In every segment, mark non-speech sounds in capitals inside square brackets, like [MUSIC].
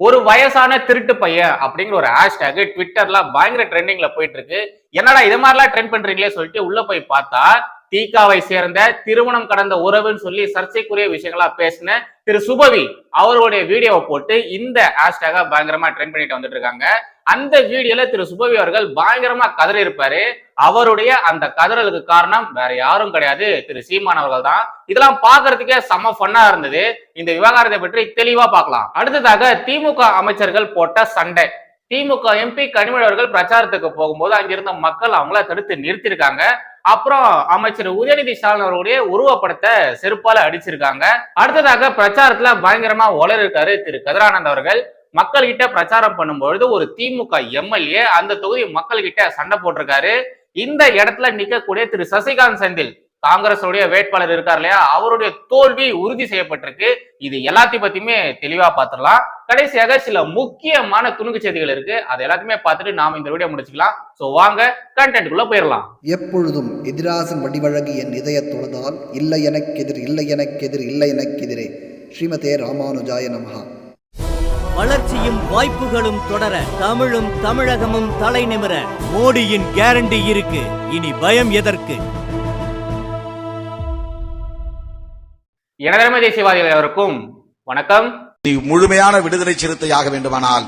ஒரு வயசான திருட்டு பையன் அப்படிங்கிற ஒரு ஹேஷ்டேக் ட்விட்டர்ல பயங்கர ட்ரெண்டிங்ல போயிட்டு இருக்கு. என்னடா இது மாதிரிலாம் ட்ரெண்ட் பண்றீங்களே சொல்லிட்டு உள்ள போய் பார்த்தா தீகாவை சேர்ந்த திருமணம் கடந்த உறவுன்னு சொல்லி சர்ச்சைக்குரிய விஷயங்களா பேசின திரு சுபவி அவருடைய வீடியோவை போட்டு இந்த ஹேஷ்டாக பயங்கரமா ட்ரெண்ட் பண்ணிட்டு வந்துட்டு இருக்காங்க அந்த வீடியோல திரு சுபவி அவர்கள் பயங்கரமா கதறி இருப்பாரு அவருடைய அந்த கதறலுக்கு காரணம் வேற யாரும் கிடையாது. திரு சீமான் அவர்கள் தான். இதெல்லாம் பாக்குறதுக்கே செம ஃபன்னா இருந்தது. இந்த விவகாரத்தை பற்றி தெளிவா பார்க்கலாம். அடுத்ததாக திமுக அமைச்சர்கள் போட்ட சண்டை. திமுக எம்பி கனிமொழி அவர்கள் பிரச்சாரத்துக்கு போகும்போது அங்கிருந்த மக்கள் அவங்கள தடுத்து நிறுத்திருக்காங்க அப்புறம் அமைச்சர் உதயநிதி ஸ்டாலின் அவர்களுடைய உருவப்படத்தை செருப்பால அடிச்சிருக்காங்க. அடுத்ததாக பிரச்சாரத்துல பயங்கரமா ஒளர் இருக்காரு திரு கதிரானந்த் அவர்கள். மக்கள் கிட்ட பிரச்சாரம் பண்ணும்பொழுது ஒரு திமுக எம்எல்ஏ அந்த தொகுதி மக்கள் கிட்ட சண்டை போட்டிருக்காரு. இந்த இடத்துல நிக்கக்கூடிய திரு சசிகாந்த் செந்தில் காங்கிரஸ் உடைய வேட்பாளர் இருக்கார் இல்லையா? அவருடைய தோல்வி உறுதி செய்யப்பட்டிருக்கு. இது எல்லாத்தையும் பத்தியுமே தெளிவா பார்த்துடலாம் கடைசியாக சில முக்கியமான துணுக்கு செய்திகள் இருக்கு. அது எல்லாத்தையுமே பார்த்துட்டு நாம இந்த வீடியோ முடிச்சுக்கலாம். சோ வாங்க கண்டென்ட்டுக்குள்ள போயிடலாம். எப்பொழுதும் எதிராசன் வடிவழகு என் இதய தொழுதால் இல்லை எனக்கெதிர் இல்லை எனக்கெதிர் இல்லை எனக்கெதிரே ஸ்ரீமதே ராமானுஜாய நமஹா. வளர்ச்சியும் வாய்ப்புகளும் தொடர தமிழும் தமிழகமும் தலைநிமிர மோடியின் கேரண்டி இருக்கு. இனி பயம் எதற்கு? எனதரமை தேசியவாதிகள் அவருக்கும் வணக்கம். நீ முழுமையான விடுதலை சிறுத்தையாக வேண்டுமானால்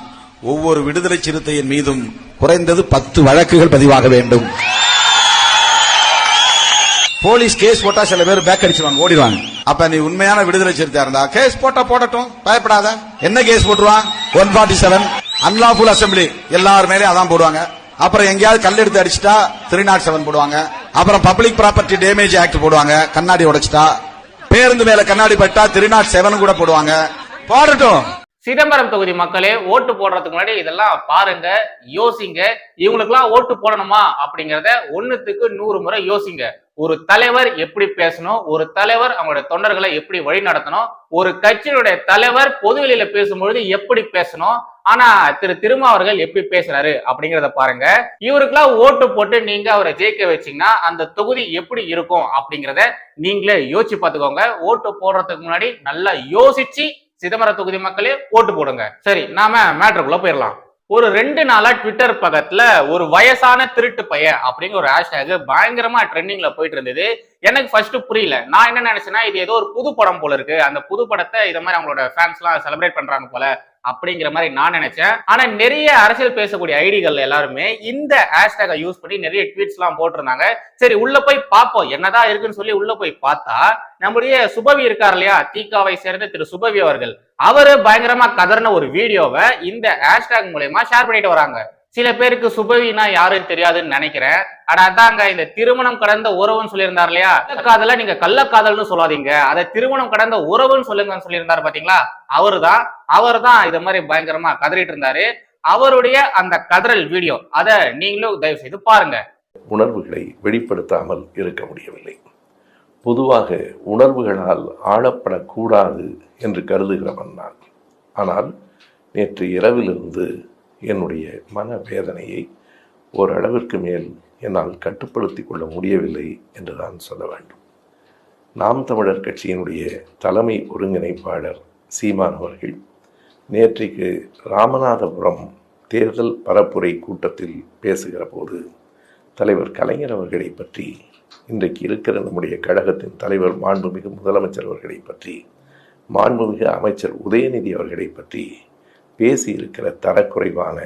ஒவ்வொரு விடுதலை சிறுத்தையின் மீதும் குறைந்தது பத்து வழக்குகள் பதிவாக வேண்டும். போலீஸ் கேஸ் போட்டா சில பேர் பேக் அடிச்சுவாங்க ஓடிடுவாங்க. அப்ப நீ உண்மையான விடுதலை சிறுத்தையா இருந்தா கேஸ் போட்டா போடட்டும் பயப்படாத. என்ன கேஸ் போட்டுருவான்? One forty seven unlawful assembly எல்லார் மேலே அதான் போடுவாங்க. அப்புறம் எங்கேயாவது கல் எடுத்து அடிச்சிட்டா த்ரீ நாட் செவன் போடுவாங்க. அப்புறம் பப்ளிக் ப்ராப்பர்ட்டி டேமேஜ் ஆக்ட் போடுவாங்க. கண்ணாடி உடைச்சிட்டா பேருந்து மேல கண்ணாடி பட்டா திருநாட் செவன் கூட போடுவாங்க. போடட்டும். சிதம்பரம் தொகுதி மக்களே ஓட்டு போடுறதுக்கு முன்னாடி இதெல்லாம் பாருங்க யோசிங்க. இவங்களுக்குலாம் ஓட்டு போடணுமா அப்படிங்கிறத ஒன்றுத்துக்கு நூறு முறை யோசிங்க. ஒரு தலைவர் எப்படி பேசணும் ஒரு தலைவர் அவங்களுடைய தொண்டர்களை எப்படி வழி நடத்தணும் ஒரு கட்சியினுடைய தலைவர் பொதுவெளியில பேசும்பொழுது எப்படி பேசணும் ஆனா திரு திருமா அவர்கள் எப்படி பேசுறாரு அப்படிங்கிறத பாருங்க. இவருக்கெல்லாம் ஓட்டு போட்டு நீங்க அவரை ஜெயிக்க வச்சீங்கன்னா அந்த தொகுதி எப்படி இருக்கும் அப்படிங்கிறத நீங்களே யோசிச்சு பார்த்துக்கோங்க. ஓட்டு போடுறதுக்கு முன்னாடி நல்லா யோசிச்சு சிதம்பரம் தொகுதி மக்களே ஓட்டு போடுங்க. சரி நாம மேட்ருக்குள்ள போயிடலாம் ஒரு ரெண்டு நாளா ட்விட்டர் பக்கத்துல ஒரு வயசான திருட்டு பையன் அப்படிங்கிற ஒரு ஹேஷ்டேக் பயங்கரமா ட்ரெண்டிங்ல போயிட்டு இருந்தது. எனக்கு ஃபர்ஸ்ட் புரியல. நான் என்ன நினைச்சேன்னா இது ஏதோ ஒரு புது படம் போல இருக்கு. அந்த புது படத்தை இதை மாதிரி அவங்களோட ஃபேன்ஸ் எல்லாம் செலிப்ரேட் பண்றாங்க போல. அப்படிங்கிற மாதிரி நான் நினைச்சேன். ஆனா நிறைய அரசியல் பேசக்கூடிய ஐடிகள் எல்லாருமே இந்த ஹேஷ்டேகை யூஸ் பண்ணி நிறைய ட்வீட்ஸ் எல்லாம் போட்டிருந்தாங்க. சரி உள்ள போய் பார்ப்போம். என்னதான் இருக்குன்னு சொல்லி உள்ள போய் பார்த்தா நம்முடைய சுபவி இருக்கார் இல்லையா? தீகாவை சேர்ந்த திரு சுபவி அவர்கள். அவரு பயங்கரமா கதர்ன ஒரு வீடியோவை இந்த ஹேஷ்டேக் மூலயமா ஷேர் பண்ணிட்டு வராங்க. சில பேருக்கு சுபவினா யாருன்னு தெரியாதுன்னு நினைக்கிறேன். ஆனா அதாங்க இந்த திருமணம் கடந்த உறவுன்னு சொல்லியிருந்தார் இல்லையா? காதல நீங்க கள்ளக்காதல்னு சொல்லாதீங்க. அதை திருமணம் கடந்த உறவுன்னு சொல்லுங்கன்னு சொல்லியிருந்தாரு பாத்தீங்களா? அவருதான். அவர் தான் இது மாதிரி பயங்கரமா கதறிட்டு இருந்தாரு. அவருடைய அந்த கதறல் வீடியோ அதை நீங்களும் தயவு செய்து பாருங்க. உணர்வுகளை வெளிப்படுத்தாமல் இருக்க முடியவில்லை. பொதுவாக உணர்வுகளால் ஆளப்படக்கூடாது என்று கருதுகிறவன் நான். ஆனால் நேற்று இரவிலிருந்து என்னுடைய மன வேதனையை ஓரளவிற்கு மேல் என்னால் கட்டுப்படுத்தி கொள்ள முடியவில்லை என்று தான் சொல்ல வேண்டும். நாம் தமிழர் கட்சியினுடைய தலைமை ஒருங்கிணைப்பாளர் சீமான் அவர்கள் நேற்றைக்கு ராமநாதபுரம் தேர்தல் பரப்புரை கூட்டத்தில் பேசுகிற போது தலைவர் கலைஞர் அவர்களை பற்றி இன்றைக்கு இருக்கிற நம்முடைய கழகத்தின் தலைவர் மாண்புமிகு முதலமைச்சர் அவர்களை பற்றி மாண்புமிகு அமைச்சர் உதயநிதி அவர்களை பற்றி பேசியிருக்கிற தரக்குறைவான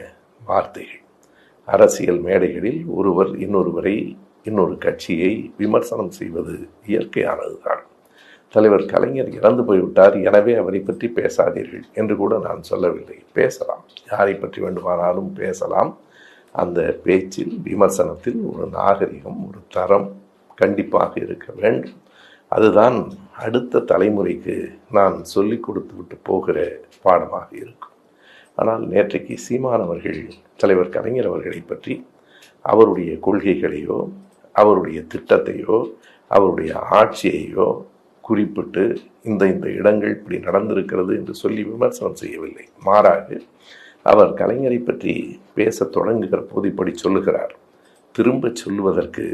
வார்த்தைகள். அரசியல் மேடைகளில் ஒருவர் இன்னொருவரை இன்னொரு கட்சியை விமர்சனம் செய்வது இயற்கையானதுதான். தலைவர் கலைஞர் இறந்து போய்விட்டார் எனவே அவரை பற்றி பேசாதீர்கள் என்று கூட நான் சொல்லவில்லை. பேசலாம். யாரை பற்றி வேண்டுமானாலும் பேசலாம். அந்த பேச்சில் விமர்சனத்தில் ஒரு நாகரிகம் ஒரு தரம் கண்டிப்பாக இருக்க வேண்டும். அதுதான் அடுத்த தலைமுறைக்கு நான் சொல்லிக் கொடுத்து விட்டு போகிற பாடமாக இருக்கும். ஆனால் நேற்றைக்கு சீமான் அவர்கள் தலைவர் கலைஞர் அவர்களை பற்றி அவருடைய கொள்கைகளையோ அவருடைய திட்டத்தையோ அவருடைய ஆட்சியையோ குறிப்பிட்டு இந்த இந்த இடங்கள் இப்படி நடந்திருக்கிறது என்று சொல்லி விமர்சனம் செய்யவில்லை. மாறாக அவர் கலைஞரை பற்றி பேச தொடங்குகிற போது இப்படி சொல்லுகிறார். திரும்ப சொல்லுவதற்கு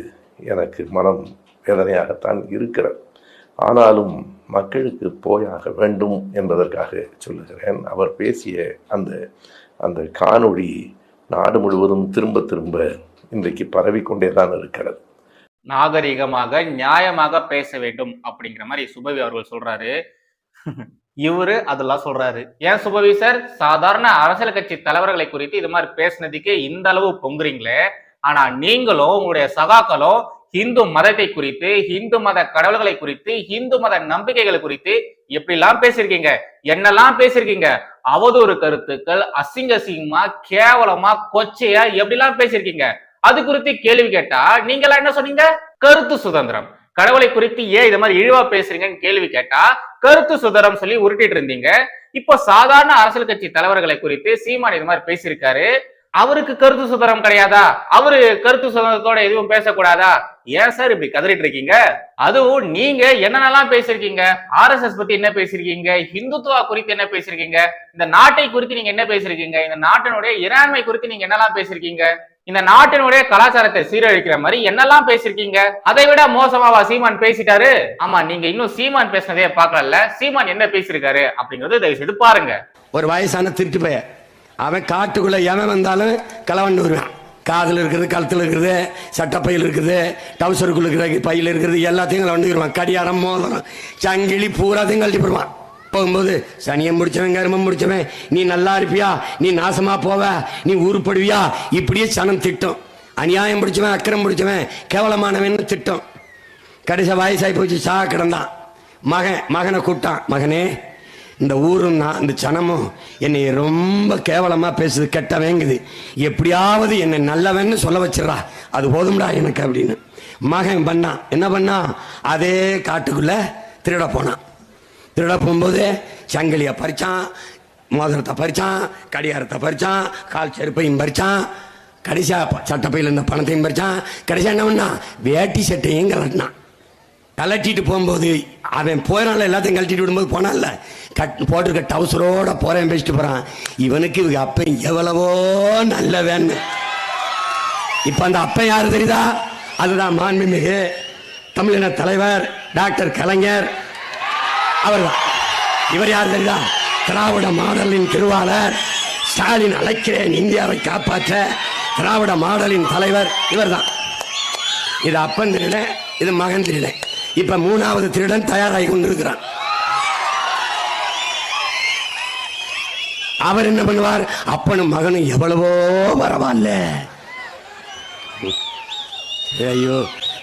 எனக்கு மனம் வேதனையாகத்தான் இருக்கிறது. ஆனாலும் மக்களுக்கு போயாக வேண்டும் என்பதற்காக சொல்லுகிறேன். அவர் பேசிய அந்த அந்த காணொளி நாடு முழுவதும் திரும்ப திரும்ப இன்றைக்கு பரவிக்கொண்டே தான் இருக்கிறது. நாகரிகமாக நியாயமாக பேச வேண்டும் அப்படிங்கிற மாதிரி சுபவி அவர்கள் சொல்றாரு. இவரு அதெல்லாம் சொல்றாரு. ஏன் சுபவி சார்? சாதாரண அரசியல் கட்சி தலைவர்களை குறித்து இது மாதிரி பேசுனதுக்கே இந்த அளவு பொங்குறீங்களே. ஆனா நீங்களும் உங்களுடைய சகாக்களும் இந்து மதத்தை குறித்து இந்து மத கடவுள்களை குறித்து இந்து மத நம்பிக்கைகள் குறித்து எப்படிலாம் பேசியிருக்கீங்க? என்னெல்லாம் பேசியிருக்கீங்க? அவதூறு கருத்துக்கள் அசிங்க அசிங்கமா கேவலமா கொச்சையா எப்படிலாம் பேசியிருக்கீங்க? அது குறித்து கேள்வி கேட்டா நீங்களா என்ன சொன்னீங்க? கருத்து சுதந்திரம். கடவுளை குறித்து ஏன் இது மாதிரி இழிவா பேசுறீங்கன்னு கேள்வி கேட்டா கருத்து சுதந்திரம் சொல்லி உருட்டிட்டு இருந்தீங்க. இப்போ சாதாரண அரசியல் கட்சி தலைவர்களை குறித்து சீமான் இது மாதிரி பேசியிருக்காரு. அவருக்கு கருத்து சுதந்திரம் கிடையாதா? அவரு கருத்து சுதந்திரத்தோட எதுவும் பேசக்கூடாதா? ஏன் சார் இப்படி கதறிட்டு இருக்கீங்க? அதுவும் நீங்க என்னென்னலாம் பேசிருக்கீங்க ஆர்எஸ்எஸ் பத்தி என்ன பேசிருக்கீங்க ஹிந்துத்துவா குறித்து என்ன பேசிருக்கீங்க இந்த நாட்டை குறித்து நீங்க என்ன பேசிருக்கீங்க இந்த நாட்டினுடைய இறையாண்மை குறித்து நீங்க என்னெல்லாம் பேசிருக்கீங்க இந்த நாட்டினுடைய கலாச்சாரத்தை சீரழிக்கிற மாதிரி என்னெல்லாம் பேசிருக்கீங்க அதை விட மோசமாவா சீமான் பேசிட்டாரு? ஆமா நீங்க இன்னும் சீமான் பேசினதே பாக்கல சீமான் என்ன பேசிருக்காரு அப்படிங்கறது தயவு செய்து பாருங்க. ஒரு வயசான திருட்டு பைய அவன் காட்டுக்குள்ள எவன் வந்தாலும் களவண்டு வருவான். காதில் இருக்கிறது கழுத்தில் இருக்குது சட்டப்பையில் இருக்குது டவுசருக்குள்ள இருக்கிற பையில் இருக்கிறது எல்லாத்தையும் களவண்டு கடியாரம் மோதிரம். சங்கிலி பூராத்தையும் கழட்டி போடுவான். போகும்போது சனியம் முடிச்சவன் கருமம் முடிச்சவன் நீ நல்லா இருப்பியா? நீ நாசமா போவ? நீ உருப்படுவியா? இப்படியே சனம் திட்டம். அநியாயம் பிடிச்சவன் அக்கிரம் பிடிச்சவன் கேவலமானவன் திட்டம். கடைசி வயசாகி போச்சு சா கிடந்தான். மகன் மகனை கூப்பிட்டான். மகனே இந்த ஊரும் நான் இந்த சனமும் என்னை ரொம்ப கேவலமாக பேசுது கெட்டவேங்குது. எப்படியாவது என்னை நல்லவன்னு சொல்ல வச்சிடறா. அது போதும்டா எனக்கு அப்படின்னு. மகன் பண்ணான். என்ன பண்ணான்? அதே காட்டுக்குள்ளே திருட போனான். திருட போகும்போது சங்கிலியை பறிச்சான் மோதிரத்தை பறிச்சான் கடிகாரத்தை பறிச்சான் கால் செருப்பையும் பறிச்சான் கடைசியா ப- சட்டப்பையில் இருந்த பணத்தையும் பறிச்சான். கடைசியா என்ன பண்ணான்? வேட்டி சட்டையும் கலட்டினான் கலட்டிட்டு போகும்போது அவன் போயிடான்ல எல்லாத்தையும் கழட்டிட்டு விடும்போது போனான்ல. கட் போட்டிருக்க டவுசரோட போறேன் பேசிட்டு போறான். இவனுக்கு இவங்க அப்பன் எவ்வளவோ நல்ல நல்லவன்னு இப்ப அந்த அப்பன் யாரு தெரியுதா? அதுதான் மாண்புமிகு தமிழின தலைவர் டாக்டர் கலைஞர் அவர்தான். இவர் யார் தெரியுதா? திராவிட மாடலின் திருவாளர். ஸ்டாலின் அழைக்கிறேன் இந்தியாவை காப்பாற்ற. திராவிட மாடலின் தலைவர் இவர்தான். இது அப்பன் தெரியல இது மகன் தெரியல இப்ப மூணாவது திருடன் தயாராகி கொண்டிருக்கிறான். அவர் என்ன பண்ணுவார்? அப்பனும் மகனும் எவ்வளவோ பரவாயில்ல ஐயோ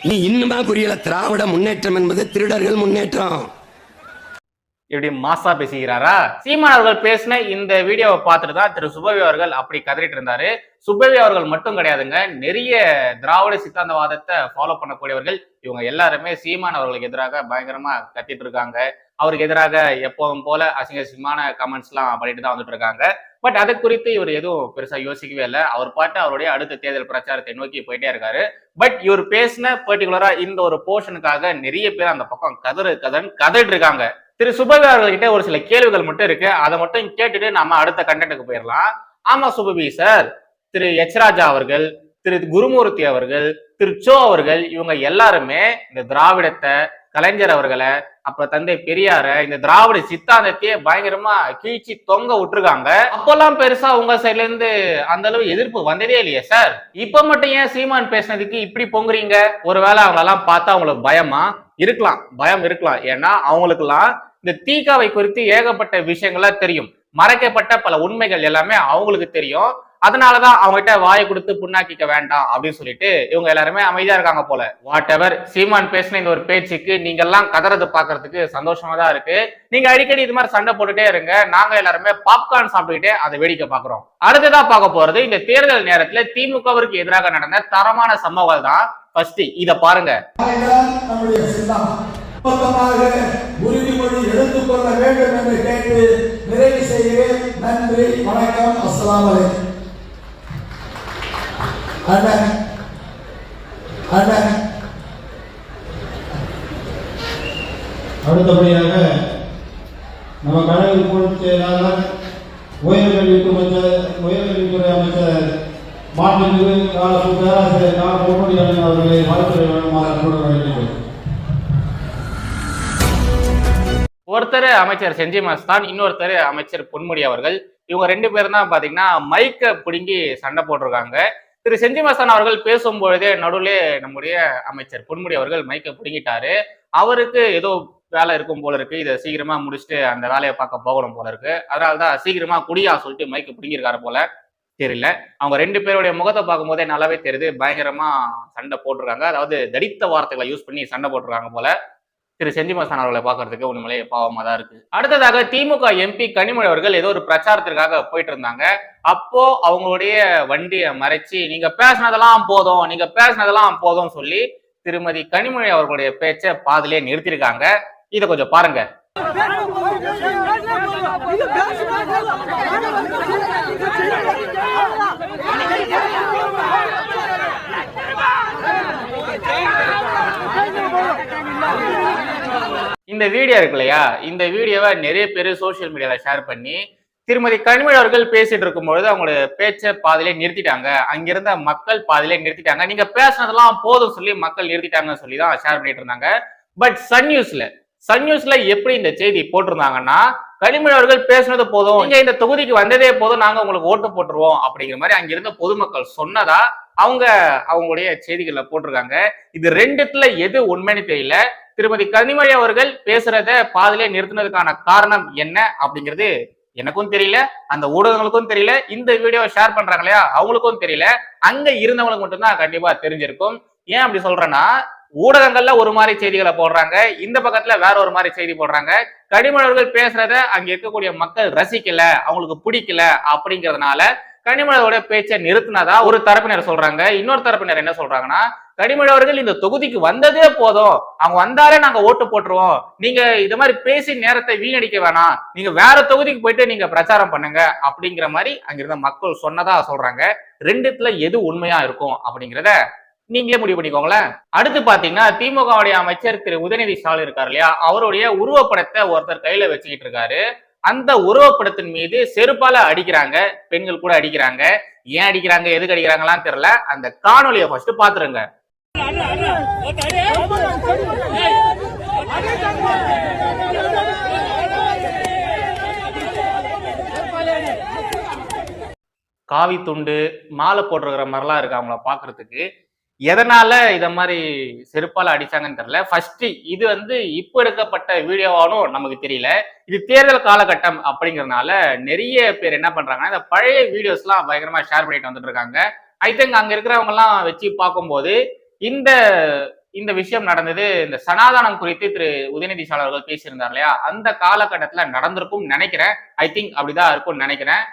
நீ இன்னுமா புரியல? திராவிட முன்னேற்றம் என்பது திருடர்கள் முன்னேற்றம். இப்படி மாசா பேசுகிறாரா சீமான் அவர்கள் பேசின இந்த வீடியோவை பார்த்துட்டு தான் திரு சுபவி அவர்கள் அப்படி கதறிட்டு இருந்தாரு. சுபவி அவர்கள் மட்டும் கிடையாதுங்க நிறைய திராவிட சித்தாந்தவாதத்தை ஃபாலோ பண்ணக்கூடியவர்கள். இவங்க எல்லாருமே சீமான் அவர்களுக்கு எதிராக பயங்கரமா கத்திட்டு இருக்காங்க. அவருக்கு எதிராக எப்பவும் போல அசிங்க அசிங்கமான கமெண்ட்ஸ் எல்லாம் பண்ணிட்டு தான் வந்துட்டு இருக்காங்க. பட் அது குறித்து இவர் எதுவும் பெருசா யோசிக்கவே இல்லை. அவர் பாட்டு அவருடைய அடுத்த தேர்தல் பிரச்சாரத்தை நோக்கி போயிட்டே இருக்காரு. பட் இவர் பேசின பர்டிகுலரா இந்த ஒரு போர்ஷனுக்காக நிறைய பேர் அந்த பக்கம் கதறு கதன் கதறிட்டு இருக்காங்க. திரு சுபவி அவர்கள்கிட்ட ஒரு சில கேள்விகள் மட்டும் இருக்கு. அதை மட்டும் கேட்டுட்டு நம்ம அடுத்த கண்டென்ட்டுக்கு போயிடலாம். ஆமா சுபவி சார் திரு எச் ராஜா அவர்கள் திரு குருமூர்த்தி அவர்கள் திரு சோ அவர்கள் இவங்க எல்லாருமே இந்த திராவிடத்தை கலைஞர் அவர்களை அப்புறம் தந்தை பெரியார இந்த திராவிட சித்தாந்தத்தையே பயங்கரமா கீழ்ச்சி தொங்க விட்டுருக்காங்க. அப்பெல்லாம் பெருசா உங்க சைட்ல இருந்து அந்த அளவு எதிர்ப்பு வந்ததே இல்லையே சார் இப்ப மட்டும் ஏன் சீமான் பேசினதுக்கு இப்படி பொங்குறீங்க? ஒருவேளை அவங்களெல்லாம் பார்த்தா அவங்களுக்கு பயமா? இருக்கலாம். பயம் இருக்கலாம். ஏன்னா அவங்களுக்கெல்லாம் இந்த தீகாவை குறித்து ஏகப்பட்ட விஷயங்கள்லாம் தெரியும். மறைக்கப்பட்ட பல உண்மைகள் எல்லாமே அவங்களுக்கு தெரியும். அதனாலதான் அவங்ககிட்ட வாயை கொடுத்து புண்ணாக்கிக்க வேண்டாம் அப்படின்னு சொல்லிட்டு இவங்க எல்லாருமே அமைதியா இருக்காங்க போல. வாட் எவர் சீமான் பேசின இந்த ஒரு பேச்சுக்கு நீங்க எல்லாம் கதறது பாக்குறதுக்கு சந்தோஷமா தான் இருக்கு. நீங்க அடிக்கடி இது மாதிரி சண்டை போட்டுட்டே இருங்க. நாங்க எல்லாருமே பாப்கார்ன் சாப்பிட்டுக்கிட்டே அதை வேடிக்கை பாக்குறோம். அடுத்ததா பார்க்க போறது இந்த தேர்தல் நேரத்துல திமுகவிற்கு எதிராக நடந்த தரமான சம்பவங்கள் தான் ஃபர்ஸ்ட் இத பாருங்க. ஒப்பந்தமாக உறுதிமொழி எடுத்துக் கொள்ள வேண்டும் என்று கேட்டு நிறைவு செய்கிறேன். நன்றி வணக்கம் அஸ்லாம் அலைக்கும். அண்ணன் அண்ணன். அடுத்தபடியாக நம்ம கழக பொதுச் செயலாளர் உயர்கல்வித்துறை அமைச்சர் உயர்கல்வித்துறை அமைச்சர் மாண்புமிகு காலப்பு பேராசிரியர் கால பொருள் அவர்களை வாழ்த்துறை வேண்டுமாறு ஒருத்தர் அமைச்சர் செஞ்சி மஸ்தான் இன்னொருத்தர் அமைச்சர் பொன்முடி அவர்கள். இவங்க ரெண்டு பேரும் தான் பாத்தீங்கன்னா மைக்கை பிடுங்கி சண்டை போட்டிருக்காங்க. திரு செஞ்சி மஸ்தான் அவர்கள் பேசும்பொழுதே நடுவிலே நம்முடைய அமைச்சர் பொன்முடி அவர்கள் மைக்கை பிடுங்கிட்டாரு. அவருக்கு ஏதோ வேலை இருக்கும் போல இருக்கு. இதை சீக்கிரமா முடிச்சுட்டு அந்த வேலையை பார்க்க போகணும் போல இருக்கு. அதனாலதான் சீக்கிரமா குடியா சொல்லிட்டு மைக்கை பிடுங்கிருக்காரு போல தெரியல. அவங்க ரெண்டு பேருடைய முகத்தை பார்க்கும்போதே நல்லாவே தெரியுது. பயங்கரமா சண்டை போட்டிருக்காங்க. அதாவது தடித்த வார்த்தைகளை யூஸ் பண்ணி சண்டை போட்டிருக்காங்க போல. திரு செந்திமாசன் அவர்களை பார்க்கறதுக்கு உண்மையிலே பாவமாக தான் இருக்கு. அடுத்ததாக திமுக எம்பி கனிமொழி அவர்கள் ஏதோ ஒரு பிரச்சாரத்திற்காக போயிட்டு இருந்தாங்க. அப்போ அவங்களுடைய வண்டியை மறைச்சு நீங்க பேசினதெல்லாம் போதும் நீங்க பேசினதெல்லாம் போதும் சொல்லி திருமதி கனிமொழி அவர்களுடைய பேச்சை பாதிலே நிறுத்திருக்காங்க இதை கொஞ்சம் பாருங்க. இந்த வீடியோ இருக்கு இல்லையா? இந்த வீடியோவை நிறைய பேர் சோஷியல் மீடியாவில் ஷேர் பண்ணி திருமதி கனிமொழி அவர்கள் பேசிட்டு இருக்கும்பொழுது அவங்களோட பேச்சை பாதிலே நிறுத்திட்டாங்க. அங்கிருந்த மக்கள் பாதிலே நிறுத்திட்டாங்க. நீங்க பேசுனதெல்லாம் போதும் சொல்லி மக்கள் நிறுத்திட்டாங்கன்னு சொல்லி தான் ஷேர் பண்ணிட்டு இருந்தாங்க. பட் சன் நியூஸ்ல சன் நியூஸ்ல எப்படி இந்த செய்தி போட்டிருந்தாங்கன்னா கனிமொழி அவர்கள் பேசுனது போதும் நீங்க இந்த தொகுதிக்கு வந்ததே போதும் நாங்க உங்களுக்கு ஓட்டு போட்டுருவோம் அப்படிங்கிற மாதிரி அங்கிருந்த பொதுமக்கள் சொன்னதா அவங்க அவங்களுடைய செய்திகளில் போட்டிருக்காங்க. இது ரெண்டுத்துல எது உண்மைன்னு தெரியல. திருமதி கனிமொழி அவர்கள் பேசுறத பாதிலே நிறுத்தினதுக்கான காரணம் என்ன அப்படிங்கிறது எனக்கும் தெரியல அந்த ஊடகங்களுக்கும் தெரியல இந்த வீடியோவை ஷேர் பண்றாங்க இல்லையா அவங்களுக்கும் தெரியல. அங்க இருந்தவங்களுக்கு மட்டும்தான் கண்டிப்பா தெரிஞ்சிருக்கும். ஏன் அப்படி சொல்றேன்னா ஊடகங்கள்ல ஒரு மாதிரி செய்திகளை போடுறாங்க இந்த பக்கத்துல வேற ஒரு மாதிரி செய்தி போடுறாங்க. கனிமொழி அவர்கள் பேசுறத அங்க இருக்கக்கூடிய மக்கள் ரசிக்கல அவங்களுக்கு பிடிக்கல அப்படிங்கறதுனால கனிமொழியோட பேச்சை நிறுத்தினதா ஒரு தரப்பினர் சொல்றாங்க. இன்னொரு தரப்பினர் என்ன சொல்றாங்கன்னா கனிமொழி அவர்கள் இந்த தொகுதிக்கு வந்ததே போதும். அவங்க வந்தாலே நாங்க ஓட்டு போட்டுருவோம். நீங்க இது மாதிரி பேசி நேரத்தை வீணடிக்க வேணாம். நீங்க வேற தொகுதிக்கு போயிட்டு நீங்க பிரச்சாரம் பண்ணுங்க அப்படிங்கிற மாதிரி அங்கிருந்த மக்கள் சொன்னதா சொல்றாங்க. ரெண்டுத்துல எது உண்மையா இருக்கும் அப்படிங்கிறத நீங்களே முடிவு பண்ணிக்கோங்களேன். அடுத்து பாத்தீங்கன்னா திமுகவுடைய அமைச்சர் திரு உதயநிதி ஸ்டாலின் இருக்காரு இல்லையா? அவருடைய உருவப்படத்தை ஒருத்தர் கையில வச்சுக்கிட்டு இருக்காரு. அந்த உருவப்படத்தின் மீது செருப்பால அடிக்கிறாங்க பெண்கள் கூட அடிக்கிறாங்க. ஏன் அடிக்கிறாங்க எதுக்கு அடிக்கிறாங்களாம் தெரியல. அந்த காணொலியை ஃபர்ஸ்ட் பாத்துருங்க. காவி துண்டு மாலை போட்டிருக்கிற மாதிரிலாம் இருக்கு அவங்கள பாக்குறதுக்கு. எதனால இத மாதிரி செருப்பால அடிச்சாங்கன்னு தெரியல. ஃபர்ஸ்ட் இது வந்து இப்ப எடுக்கப்பட்ட வீடியோவானும் நமக்கு தெரியல. இது தேர்தல் காலகட்டம் அப்படிங்கறதுனால நிறைய பேர் என்ன பண்றாங்கன்னா இந்த பழைய வீடியோஸ் எல்லாம் பயங்கரமா ஷேர் பண்ணிட்டு வந்துட்டு இருக்காங்க. ஐ திங்க் அங்க இருக்கிறவங்க எல்லாம் வச்சு பார்க்கும்போது இந்த இந்த விஷயம் நடந்தது இந்த சனாதானம் குறித்து திரு உதயநிதி அவர்கள் பேசியிருந்தார் இல்லையா? அந்த காலகட்டத்தில் நடந்திருக்கும் நினைக்கிறேன். ஐ திங்க் அப்படிதான் இருக்கும்னு நினைக்கிறேன்.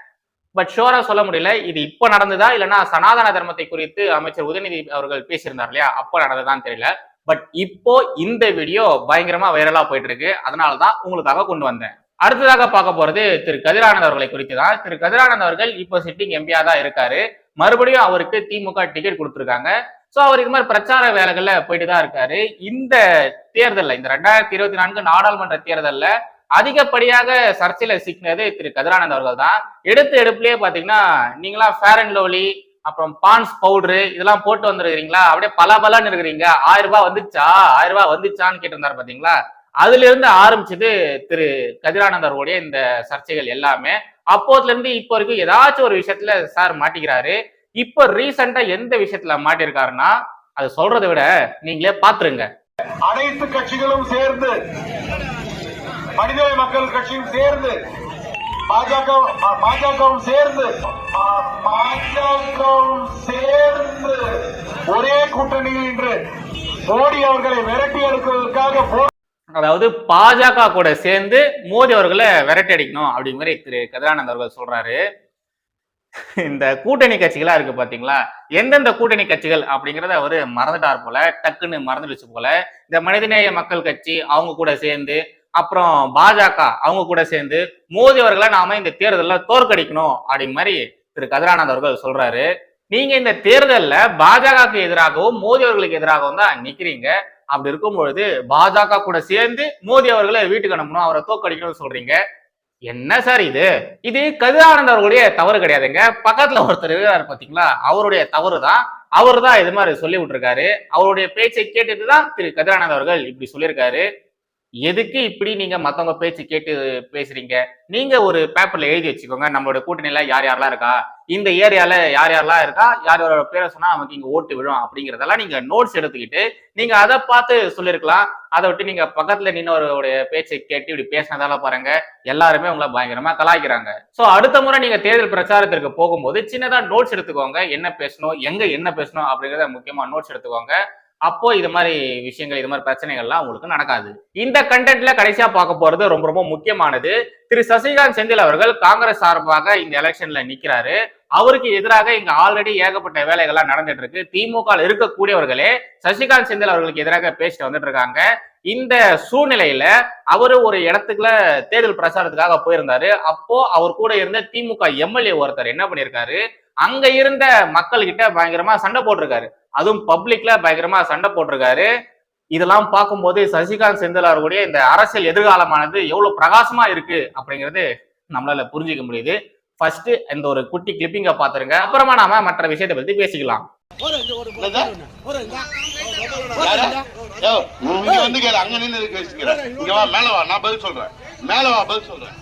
பட் ஷோரா சொல்ல முடியல. இது இப்போ நடந்ததா? இல்லைன்னா சனாதன தர்மத்தை குறித்து அமைச்சர் உதயநிதி அவர்கள் பேசியிருந்தார் இல்லையா? அப்போ நடந்ததான்னு தெரியல. பட் இப்போ இந்த வீடியோ பயங்கரமா வைரலா போயிட்டு இருக்கு அதனாலதான் உங்களுக்காக கொண்டு வந்தேன். அடுத்ததாக பார்க்க போறது திரு கதிரானந்த் அவர்களை குறித்து தான். திரு கதிரானந்த் அவர்கள் இப்போ சிட்டிங் எம்பியா தான் இருக்காரு. மறுபடியும் அவருக்கு திமுக டிக்கெட் கொடுத்துருக்காங்க. ஸோ அவர் இது மாதிரி பிரச்சார வேலைகள்ல போயிட்டு தான் இருக்காரு. இந்த தேர்தலில் இந்த ரெண்டாயிரத்தி இருபத்தி நான்கு நாடாளுமன்ற தேர்தலில் அதிகப்படியாக சர்ச்சையில சிக்கினது திரு கதிரானந்த் அவர்கள் தான். எடுத்து எடுப்புலயே பாத்தீங்கன்னா நீங்களா ஃபேர் அண்ட் லவ்லி அப்புறம் பான்ஸ் பவுடரு இதெல்லாம் போட்டு வந்துருக்கீங்களா அப்படியே பல பலன்னு இருக்கிறீங்க. ஆயிரம் ரூபாய் வந்துச்சா? ஆயிரம் ரூபாய் வந்துச்சான்னு கேட்டிருந்தாரு பாத்தீங்களா? அதுல இருந்து ஆரம்பிச்சது திரு கதிரானந்த் அவர்களுடைய இந்த சர்ச்சைகள் எல்லாமே. அப்போதுல இருந்து இப்போ வரைக்கும் ஏதாச்சும் ஒரு விஷயத்துல சார் மாட்டிக்கிறாரு. இப்போ ரீசெண்டா எந்த விஷயத்துல மாட்டிருக்காருன்னா அது சொல்றதை விட நீங்களே பாத்துருங்க. அனைத்து கட்சிகளும் சேர்ந்து மனிதநேய மக்கள் கட்சியும் சேர்ந்து பாஜக பாஜகவும் சேர்ந்து பாஜகவும் சேர்ந்து ஒரே கூட்டணியில் இன்று மோடி அவர்களை விரட்டி எடுப்பதற்காக அதாவது பாஜக கூட சேர்ந்து மோடி அவர்களை விரட்டி அடிக்கணும் அப்படிங்கிற மாதிரி திரு கதிரானந்த் அவர்கள் சொல்றாரு. இந்த கூட்டணி கட்சிகளா இருக்கு பாத்தீங்களா? எந்தெந்த கூட்டணி கட்சிகள் அப்படிங்கறத அவரு மறந்துட்டார் போல டக்குன்னு மறந்துடுச்சு போல. இந்த மனிதநேய மக்கள் கட்சி அவங்க கூட சேர்ந்து அப்புறம் பாஜக அவங்க கூட சேர்ந்து மோடி அவர்களை நாம இந்த தேர்தலில் தோற்கடிக்கணும் அப்படின் மாதிரி திரு கதிரானந்த் அவர்கள் சொல்றாரு. நீங்க இந்த தேர்தலில் பாஜகவுக்கு எதிராகவும் மோடி அவர்களுக்கு எதிராகவும் தான் நிக்கிறீங்க. அப்படி இருக்கும் பொழுது பாஜக கூட சேர்ந்து மோடி அவர்களை வீட்டுக்கு அனுப்பணும் அவரை தோற்கடிக்கணும்னு சொல்றீங்க. என்ன சார் இது? இது கதிரானந்த் அவர்களுடைய தவறு கிடையாதுங்க. பக்கத்துல ஒருத்தர் இருக்கிறாரு பாத்தீங்களா? அவருடைய தவறு தான். அவர் தான் இது மாதிரி சொல்லி விட்டுருக்காரு அவருடைய பேச்சை கேட்டுட்டு தான் திரு கதிரானந்த் அவர்கள் இப்படி சொல்லியிருக்காரு. எதுக்கு இப்படி நீங்க மத்தவங்க பேச்சு கேட்டு பேசுறீங்க? நீங்க ஒரு பேப்பர்ல எழுதி வச்சுக்கோங்க. நம்மளோட கூட்டணியில யார் யாரெல்லாம் இருக்கா? இந்த ஏரியால யார் யாரெல்லாம் இருக்கா? யார் யாரோட பேரை சொன்னா நமக்கு இங்க ஓட்டு விழும் அப்படிங்கறதெல்லாம் நீங்க நோட்ஸ் எடுத்துக்கிட்டு நீங்க அதை பார்த்து சொல்லிருக்கலாம். அதை விட்டு நீங்க பக்கத்துல நின்னவருடைய பேச்சை கேட்டு இப்படி பேசினதால பாருங்க எல்லாருமே உங்களை பயங்கரமா கலாய்க்கிறாங்க. சோ அடுத்த முறை நீங்க தேர்தல் பிரச்சாரத்திற்கு போகும்போது சின்னதா நோட்ஸ் எடுத்துக்கோங்க. என்ன பேசணும்? எங்க என்ன பேசணும்? அப்படிங்கறத முக்கியமா நோட்ஸ் எடுத்துக்கோங்க. அப்போ இது மாதிரி விஷயங்கள் இது மாதிரி பிரச்சனைகள்லாம் உங்களுக்கு நடக்காது. இந்த கண்டென்ட்ல கடைசியா பார்க்க போறது ரொம்ப ரொம்ப முக்கியமானது. திரு சசிகாந்த் செந்தில் அவர்கள் காங்கிரஸ் சார்பாக இந்த எலெக்ஷன்ல நிக்கிறாரு. அவருக்கு எதிராக இங்க ஆல்ரெடி ஏகப்பட்ட வேலைகள்லாம் நடந்துட்டு இருக்கு திமுக இருக்கக்கூடியவர்களே சசிகாந்த் செந்தில் அவர்களுக்கு எதிராக பேசிட்டு வந்துட்டு இருக்காங்க இந்த சூழ்நிலையில அவரு ஒரு இடத்துக்குள்ள தேர்தல் பிரச்சாரத்துக்காக போயிருந்தாரு. அப்போ அவர் கூட இருந்த திமுக எம்எல்ஏ ஒருத்தர் என்ன பண்ணிருக்காரு? அங்க இருந்த மக்கள் கிட்ட பயங்கரமா சண்டை போட்டிருக்காரு. அதுவும் பப்ளிக்ல பயங்கரமா சண்டை போட்டிருக்காரு. இதெல்லாம் பார்க்கும்போது சசிகாந்த் செந்தில் அவர்களுடைய இந்த அரசியல் எதிர்காலமானது எவ்வளவு பிரகாசமா இருக்கு அப்படிங்கிறது நம்மளால புரிஞ்சுக்க முடியுது. ஃபர்ஸ்ட் இந்த ஒரு குட்டி கிளிப்பிங்க பாத்துருங்க அப்புறமா நாம மற்ற விஷயத்தை பத்தி பேசிக்கலாம். இங்க வந்து கேளு அங்க நின்னு வச்சுக்கிறேன் இங்க வா மேல வா நான் பதில் சொல்றேன். மேல வா பதில் சொல்றேன்.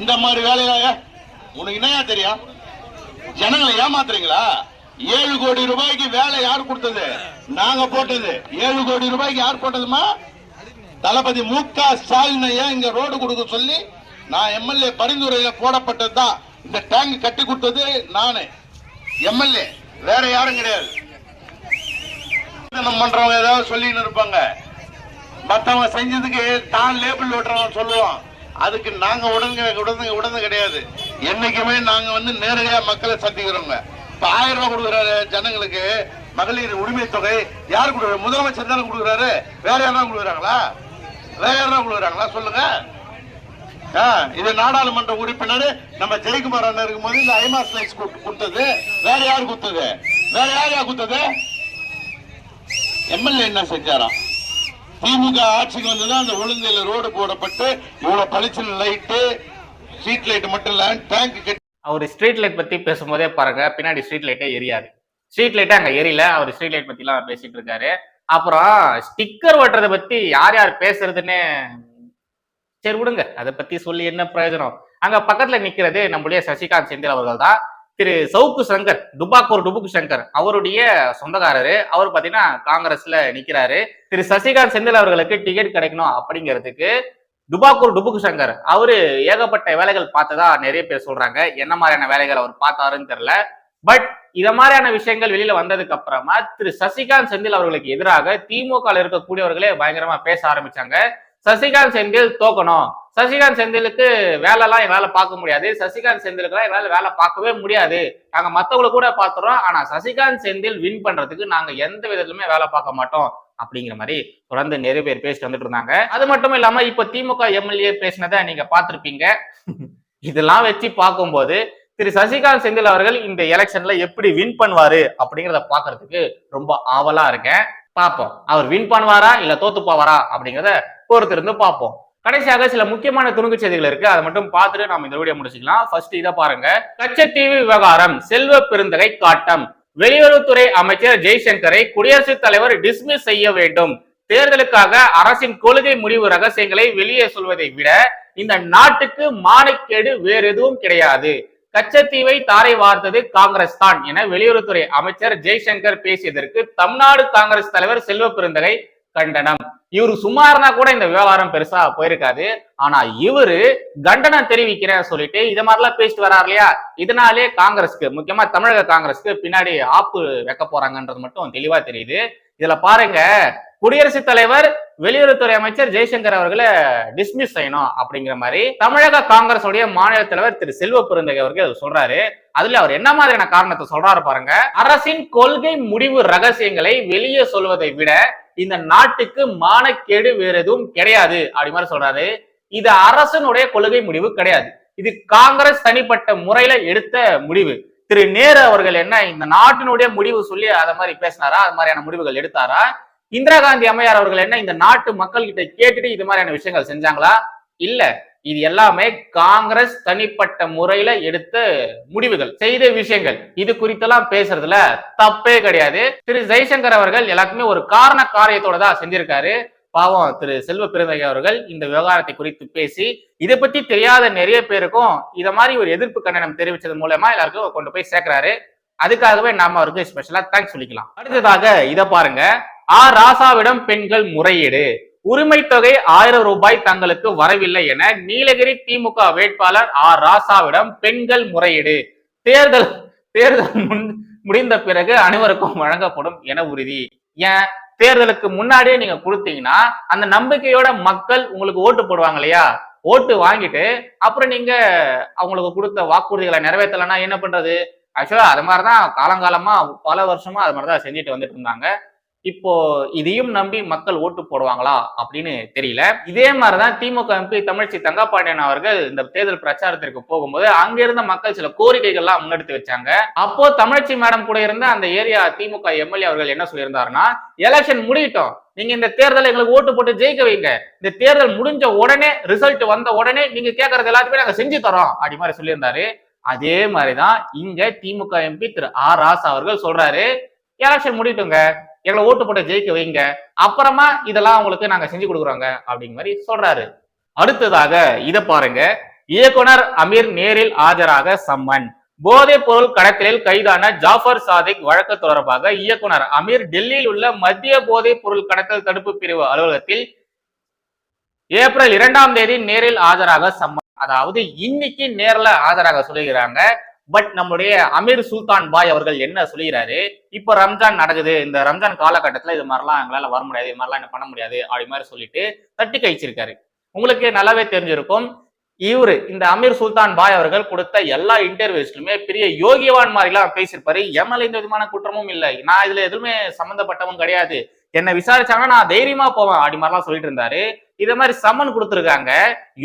இந்த மாதிரி வேலையாக உனக்கு என்னையா தெரியும்? ஜனங்களை ஏமாத்துறீங்களா? ஏழு கோடி ரூபாய்க்கு வேலை யார் கொடுத்தது? நாங்க போட்டது. ஏழு கோடி ரூபாய்க்கு யார் போட்டதுமா? தளபதி மு க ஸ்டாலின் ஐயா இங்க ரோடு கொடுக்க சொல்லி நான் எம்எல்ஏ பரிந்துரையில போடப்பட்டது தான். இந்த டேங்க் கட்டி கொடுத்தது நானு. எம்எல்ஏ வேற யாரும் கிடையாது. பண்றவங்க ஏதாவது சொல்லின்னு இருப்பாங்க. மத்தவங்க செஞ்சதுக்கு தான் லேபிள் ஓட்டுறவன் சொல்லுவான். அதுக்கு நாங்க உடனே உடனே உடனே கிடையாது. என்னைக்குமே நாங்க வந்து நேரடியா மக்களை சந்திக்கிறோங்க. இப்ப ஆயிரம் ரூபாய் கொடுக்குறாரு ஜனங்களுக்கு. மகளிர் உரிமை தொகை யார் கொடுக்குறாரு? முதலமைச்சர் தானே கொடுக்குறாரு. வேற யாரா கொடுக்குறாங்களா? வேற யாரா கொடுக்குறாங்களா? சொல்லுங்க. இது நாடாளுமன்ற உறுப்பினர். நம்ம ஜெயக்குமார் அண்ணன் இருக்கும்போது இந்த ஐமாஸ் ஸ்லைஸ் கொடுத்தது வேற யார் கொடுத்தது வேற யார் யார் கொடுத்தது எம்எல்ஏ என்ன செஞ்சாராம்? திமுக ஆட்சிக்கு வந்துதான் அந்த ஒழுங்கையில ரோடு போடப்பட்டு இவ்வளவு பளிச்சு லைட்டு ஸ்ட்ரீட் லைட் மட்டும் இல்ல டேங்க் அவர் ஸ்ட்ரீட் லைட் பத்தி பேசும்போதே பாருங்க பின்னாடி ஸ்ட்ரீட் லைட்டே எரியாது. ஸ்ட்ரீட் லைட்டே அங்க எரியல அவர் ஸ்ட்ரீட் லைட் பத்தி எல்லாம் பேசிட்டு இருக்காரு. அப்புறம் ஸ்டிக்கர் ஒட்டுறதை பத்தி யார் யார் பேசுறதுன்னு சரி விடுங்க. அதை பத்தி சொல்லி என்ன பிரயோஜனம்? அங்க பக்கத்துல நிக்கிறது நம்முடைய சசிகாந்த் செந்தில் அவர்கள் தான். திரு சவுக்கு சங்கர் டுபாக்கூர் டுபுக்கு சங்கர் அவருடைய சொந்தக்காரரு. அவர் பாத்தீங்கன்னா காங்கிரஸ்ல நிக்கிறாரு. திரு சசிகாந்த் செந்தில் அவர்களுக்கு டிக்கெட் கிடைக்கணும் அப்படிங்கிறதுக்கு டுபாக்கூர் டுபுக்கு சங்கர் அவரு ஏகப்பட்ட வேலைகள் பார்த்ததா நிறைய பேர் சொல்றாங்க. என்ன மாதிரியான வேலைகள் அவர் பார்த்தாருன்னு தெரியல. பட் இத மாதிரியான விஷயங்கள் வெளியில வந்ததுக்கு அப்புறமா திரு சசிகாந்த் செந்தில் அவர்களுக்கு எதிராக திமுக இருக்கக்கூடியவர்களே பயங்கரமா பேச ஆரம்பிச்சாங்க. சசிகாந்த் செந்தில் தோக்கணும். சசிகாந்த் செந்திலுக்கு வேலைலாம் எங்களால பார்க்க முடியாது. சசிகாந்த் செந்திலுக்குலாம் எங்களால வேலை பார்க்கவே முடியாது. நாங்கள் மற்றவங்களை கூட பார்த்துறோம். ஆனால் சசிகாந்த் செந்தில் வின் பண்ணுறதுக்கு நாங்கள் எந்த விதத்துலையுமே வேலை பார்க்க மாட்டோம். அப்படிங்கிற மாதிரி தொடர்ந்து நிறைய பேர் பேசிட்டு வந்துட்டு இருந்தாங்க. அது மட்டும் இல்லாமல் இப்போ திமுக எம்எல்ஏ பேசினதை நீங்கள் பார்த்துருப்பீங்க. [LAUGHS] இதெல்லாம் வச்சு பார்க்கும்போது திரு சசிகாந்த் செந்தில் அவர்கள் இந்த எலெக்ஷன்ல எப்படி வின் பண்ணுவாரு அப்படிங்கிறத பாக்குறதுக்கு ரொம்ப ஆவலா இருக்கேன். பார்ப்போம். அவர் வின் பண்ணுவாரா இல்ல தோத்து போவாரா அப்படிங்கிறத பொறுத்திருந்து பார்ப்போம். கடைசியாக சில முக்கியமான துணுக்கு செய்திகள் இருக்கு. அதை மட்டும் பார்த்துட்டு நாம இந்த வீடியோ முடிச்சுக்கலாம். ஃபர்ஸ்ட் இதை பாருங்க. கச்சத்தீவு விவகாரம் செல்வ பெருந்தகை காட்டம். வெளியுறவுத்துறை அமைச்சர் ஜெய்சங்கரை குடியரசுத் தலைவர் டிஸ்மிஸ் செய்ய வேண்டும். தேர்தலுக்காக அரசின் கொள்கை முடிவு ரகசியங்களை வெளியே சொல்வதை விட இந்த நாட்டுக்கு மானக்கேடு வேறு எதுவும் கிடையாது. கச்சத்தீவை தாரை வார்த்தது காங்கிரஸ் தான் என வெளியுறவுத்துறை அமைச்சர் ஜெய்சங்கர் பேசியதற்கு தமிழ்நாடு காங்கிரஸ் தலைவர் செல்வ பெருந்தகை கண்டனம். இவரு சும்மா இருந்தா கூட இந்த விவகாரம் பெருசா போயிருக்காது. ஆனா இவரு கண்டனம் தெரிவிக்கிறேன் சொல்லிட்டு இது மாதிரிலாம் பேசிட்டு வராரு இல்லையா? இதனாலே காங்கிரஸ்க்கு முக்கியமா தமிழக காங்கிரஸ்க்கு பின்னாடி ஆப்பு வைக்க போறாங்கன்றது மட்டும் தெளிவா தெரியுது. இதுல பாருங்க குடியரசுத் தலைவர் வெளியுறவுத்துறை அமைச்சர் ஜெய்சங்கர் அவர்களை டிஸ்மிஸ் செய்யணும் அப்படிங்கிற மாதிரி தமிழக காங்கிரஸ் உடைய மாநில தலைவர் திரு செல்வ பெருந்தகை அவர்கள் சொல்றாரு. அதுல அவர் என்ன மாதிரியான காரணத்தை சொல்றாரு பாருங்க அரசின் கொள்கை முடிவு ரகசியங்களை வெளியே சொல்வதை விட இந்த நாட்டுக்கு மானக்கேடு வேற எதுவும் கிடையாது அப்படி மாதிரி சொல்றாரு. இது அரசனுடைய கொள்கை முடிவு கிடையாது. இது காங்கிரஸ் தனிப்பட்ட முறையில எடுத்த முடிவு. திரு நேரு அவர்கள் என்ன இந்த நாட்டினுடைய முடிவு சொல்லி அதை மாதிரி பேசினாரா? அது மாதிரியான முடிவுகள் எடுத்தாரா? இந்திரா காந்தி அம்மையார் அவர்கள் என்ன இந்த நாட்டு மக்கள் கிட்ட கேட்டுட்டு இது மாதிரியான விஷயங்கள் செஞ்சாங்களா? இல்ல. இது எல்லாமே காங்கிரஸ் தனிப்பட்ட முறையில எடுத்த முடிவுகள் செய்த விஷயங்கள். இது குறித்தெல்லாம் பேசுறதுல தப்பே கிடையாது. திரு ஜெய்சங்கர் அவர்கள் எல்லாத்துக்குமே ஒரு காரண காரியத்தோட தான் செஞ்சிருக்காரு. பாவம் திரு செல்வ பிறந்தகை அவர்கள் இந்த விவகாரத்தை குறித்து பேசி இதை பத்தி தெரியாத நிறைய பேருக்கும் இத மாதிரி ஒரு எதிர்ப்பு கண்டனம் தெரிவிச்சது மூலமா எல்லாருக்கும் கொண்டு போய் சேர்க்கிறாரு. அதுக்காகவே நாம அவருக்கு ஸ்பெஷலா தேங்க்ஸ் சொல்லிக்கலாம். அடுத்ததாக இதை பாருங்க. ஆ ராசாவிடம் பெண்கள் முறையீடு. உரிமை தொகை ஆயிரம் ரூபாய் தங்களுக்கு வரவில்லை என நீலகிரி திமுக வேட்பாளர் ஆர் ராசாவிடம் பெண்கள் முறையீடு. தேர்தல் தேர்தல் முன் முடிந்த பிறகு அனைவருக்கும் வழங்கப்படும் என உறுதி. ஏன்? தேர்தலுக்கு முன்னாடியே நீங்க கொடுத்தீங்கன்னா அந்த நம்பிக்கையோட மக்கள் உங்களுக்கு ஓட்டு போடுவாங்க இல்லையா? ஓட்டு வாங்கிட்டு அப்புறம் நீங்க அவங்களுக்கு கொடுத்த வாக்குறுதிகளை நிறைவேற்றலைன்னா என்ன பண்றது? ஆக்சுவலா அது மாதிரிதான் காலங்காலமா பல வருஷமா அது மாதிரிதான் செஞ்சுட்டு வந்துட்டு இருந்தாங்க. இப்போ இதையும் நம்பி மக்கள் ஓட்டு போடுவாங்களா அப்படின்னு தெரியல. இதே மாதிரிதான் திமுக எம்பி தமிழ்ச்சி தங்கப்பாண்டியன் அவர்கள் இந்த தேர்தல் பிரச்சாரத்திற்கு போகும்போது அங்கிருந்த மக்கள் சில கோரிக்கைகள்லாம் முன்னெடுத்து வச்சாங்க. அப்போ தமிழ்ச்சி மேடம் கூட இருந்த அந்த ஏரியா திமுக எம்எல்ஏ அவர்கள் என்ன சொல்லியிருந்தாருன்னா எலெக்ஷன் முடியட்டும். நீங்க இந்த தேர்தல் எங்களுக்கு ஓட்டு போட்டு ஜெயிக்க வைங்க. இந்த தேர்தல் முடிஞ்ச உடனே ரிசல்ட் வந்த உடனே நீங்க கேட்கறது எல்லாத்தையுமே நாங்க செஞ்சு தரோம். அப்படி மாதிரி சொல்லியிருந்தாரு. அதே மாதிரிதான் இங்க திமுக எம்பி திரு ஆர் ராசா அவர்கள் சொல்றாரு எலெக்ஷன் முடிட்டுங்க எங்களை ஓட்டு போட்டு ஜெயிக்க வைங்க. அப்புறமா இதெல்லாம் உங்களுக்கு நாங்க செஞ்சு கொடுக்குறோங்க அப்படிங்கிற மாதிரி சொல்றாரு. அடுத்ததாக இதை பாருங்க. இயக்குனர் அமீர் நேரில் ஆஜராக சம்மன். போதைப் பொருள் கடத்தலில் கைதான ஜாஃபர் சாதிக் வழக்கு தொடர்பாக இயக்குனர் அமீர் டெல்லியில் உள்ள மத்திய போதைப் பொருள் கடத்தல் தடுப்பு பிரிவு அலுவலகத்தில் ஏப்ரல் இரண்டாம் தேதி நேரில் ஆஜராக சம்மன். அதாவது இன்னைக்கு நேர்ல ஆஜராக சொல்லுகிறாங்க. பட் நம்முடைய அமீர் சுல்தான் பாய் அவர்கள் என்ன சொல்லுகிறாரு? இப்போ ரம்ஜான் நடக்குது இந்த ரம்ஜான் காலகட்டத்துல இது மாதிரிலாம் எங்களால வர முடியாது இது மாதிரிலாம் என்ன பண்ண முடியாது அப்படி மாதிரி சொல்லிட்டு தட்டி கழிச்சிருக்காரு. உங்களுக்கு நல்லாவே தெரிஞ்சிருக்கும் இவரு இந்த அமீர் சுல்தான் பாய் அவர்கள் கொடுத்த எல்லா இன்டர்வியூஸ்லுமே பெரிய யோகிவான் மாதிரிலாம் பேசியிருப்பாரு. எம்எல்ஏ எந்த விதமான குற்றமும் இல்லை. நான் இதுல எதுவுமே சம்மந்தப்பட்டவன் கிடையாது. என்னை விசாரிச்சாங்கன்னா நான் தைரியமா போவேன் அப்படி மாதிரிலாம் சொல்லிட்டு இருந்தாரு. இதை மாதிரி சம்மன் கொடுத்துருக்காங்க.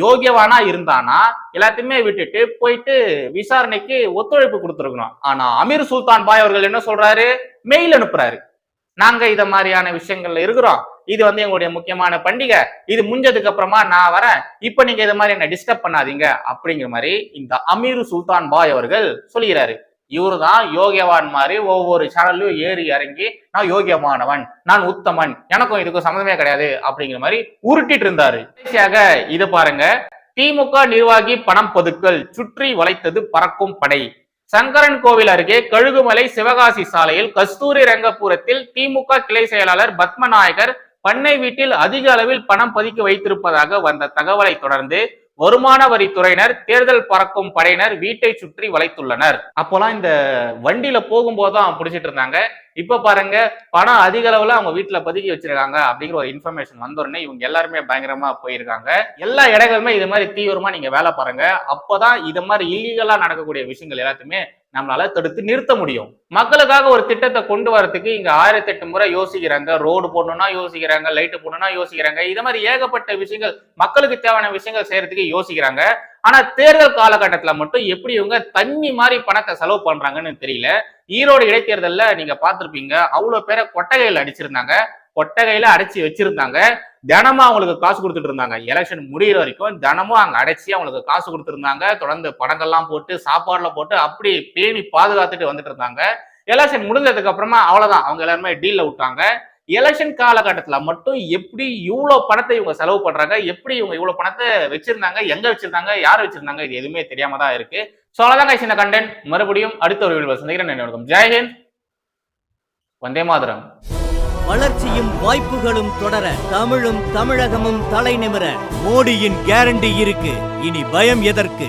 யோகியவானா இருந்தானா எல்லாத்தையுமே விட்டுட்டு போயிட்டு விசாரணைக்கு ஒத்துழைப்பு கொடுத்துருக்கணும். ஆனா அமீர் சுல்தான் பாய் அவர்கள் என்ன சொல்றாரு? மெயில் அனுப்புறாரு. நாங்க இத மாதிரியான விஷயங்கள்ல இருக்கிறோம். இது வந்து எங்களுடைய முக்கியமான பண்டிகை. இது முடிஞ்சதுக்கு அப்புறமா நான் வரேன். இப்ப நீங்க இது மாதிரி என்ன டிஸ்டர்ப் பண்ணாதீங்க. அப்படிங்கிற மாதிரி இந்த அமீர் சுல்தான் பாய் அவர்கள் சொல்லுகிறாரு இவரு தான் யோகியவான் மாதிரி ஒவ்வொரு சேனல்லையும் ஏறி இறங்கி நான் யோகியமானவன் நான் உத்தமன் எனக்கும் இதுக்கும் சம்மந்தமே கிடையாது அப்படிங்கிற மாதிரி உருட்டிட்டு இருந்தாரு. கடைசியாக இது பாருங்க திமுக நிர்வாகி பணம் பதுக்கல் சுற்றி வளைத்தது பறக்கும் படை. சங்கரன் கோவில் அருகே கழுகுமலை சிவகாசி சாலையில் கஸ்தூரி ரங்கபுரத்தில் திமுக கிளை செயலாளர் பத்மநாயகர் பண்ணை வீட்டில் அதிக அளவில் பணம் பதுக்கி வைத்திருப்பதாக வந்த தகவலை தொடர்ந்து வருமான வரித்துறையினர் தேர்தல் பறக்கும் படையினர் வீட்டை சுற்றி வளைத்துள்ளனர். அப்போலாம் இந்த வண்டியில போகும்போது தான் பிடிச்சிட்டு இருந்தாங்க. இப்ப பாருங்க பணம் அதிக அளவுல அவங்க வீட்டுல பதுக்கி வச்சிருக்காங்க அப்படிங்கிற ஒரு இன்ஃபர்மேஷன் வந்தோடனே இவங்க எல்லாருமே பயங்கரமா போயிருக்காங்க. எல்லா இடங்களுமே இது மாதிரி தீவிரமா நீங்க வேலை பாருங்க. அப்பதான் இது மாதிரி இல்லீகலா நடக்கக்கூடிய விஷயங்கள் எல்லாத்தையுமே நம்மளால தடுத்து நிறுத்த முடியும். மக்களுக்காக ஒரு திட்டத்தை கொண்டு வரதுக்கு இங்க ஆயிரத்தி எட்டு முறை யோசிக்கிறாங்க. ரோடு போடணும்னா யோசிக்கிறாங்க லைட்டு போடணும்னா யோசிக்கிறாங்க. இது மாதிரி ஏகப்பட்ட விஷயங்கள் மக்களுக்கு தேவையான விஷயங்கள் செய்யறதுக்கு யோசிக்கிறாங்க. ஆனா தேர்தல் காலகட்டத்துல மட்டும் எப்படி இவங்க தண்ணி மாதிரி பணத்தை செலவு பண்றாங்கன்னு தெரியல. ஈரோடு இடைத்தேர்தல்ல நீங்க பாத்திருப்பீங்க அவ்வளவு பேரை கொட்டகையில் அடிச்சிருந்தாங்க. கொட்டகையில அடைச்சி வச்சிருந்தாங்க. தினமும் அவங்களுக்கு காசு கொடுத்துட்டு இருந்தாங்க. எலெக்ஷன் முடியிற வரைக்கும் தினமும் அங்க அடைச்சி அவங்களுக்கு காசு கொடுத்துருந்தாங்க. தொடர்ந்து படங்கள்லாம் போட்டு சாப்பாடுல போட்டு அப்படி பேணி பாதுகாத்துட்டு வந்துட்டு இருந்தாங்க. எலெக்ஷன் முடிஞ்சதுக்கு அப்புறமா அவ்வளவுதான். அவங்க எல்லாருமே டீல்ல விட்டாங்க. எலெக்ஷன் காலகட்டத்துல மட்டும் எப்படி இவ்வளவு பணத்தை இவங்க செலவு பண்றாங்க எப்படி இவங்க இவ்வளோ பணத்தை வச்சிருந்தாங்க எங்க வச்சிருந்தாங்க யார் வச்சிருந்தாங்க இது எதுவுமே தெரியாம தான் இருக்கு. ஸோ அவ்வளோதான் guys இந்த கண்டென்ட் மறுபடியும் அடுத்த ஒரு வீடியோ சந்திக்கிறேன். வணக்கம். ஜெயஹிந்த் வந்தே மாதரம். வளர்ச்சியும் வாய்ப்புகளும் தொடர தமிழும் தமிழகமும் தலை நிமிர மோடியின் கேரண்டி இருக்கு. இனி பயம் எதற்கு?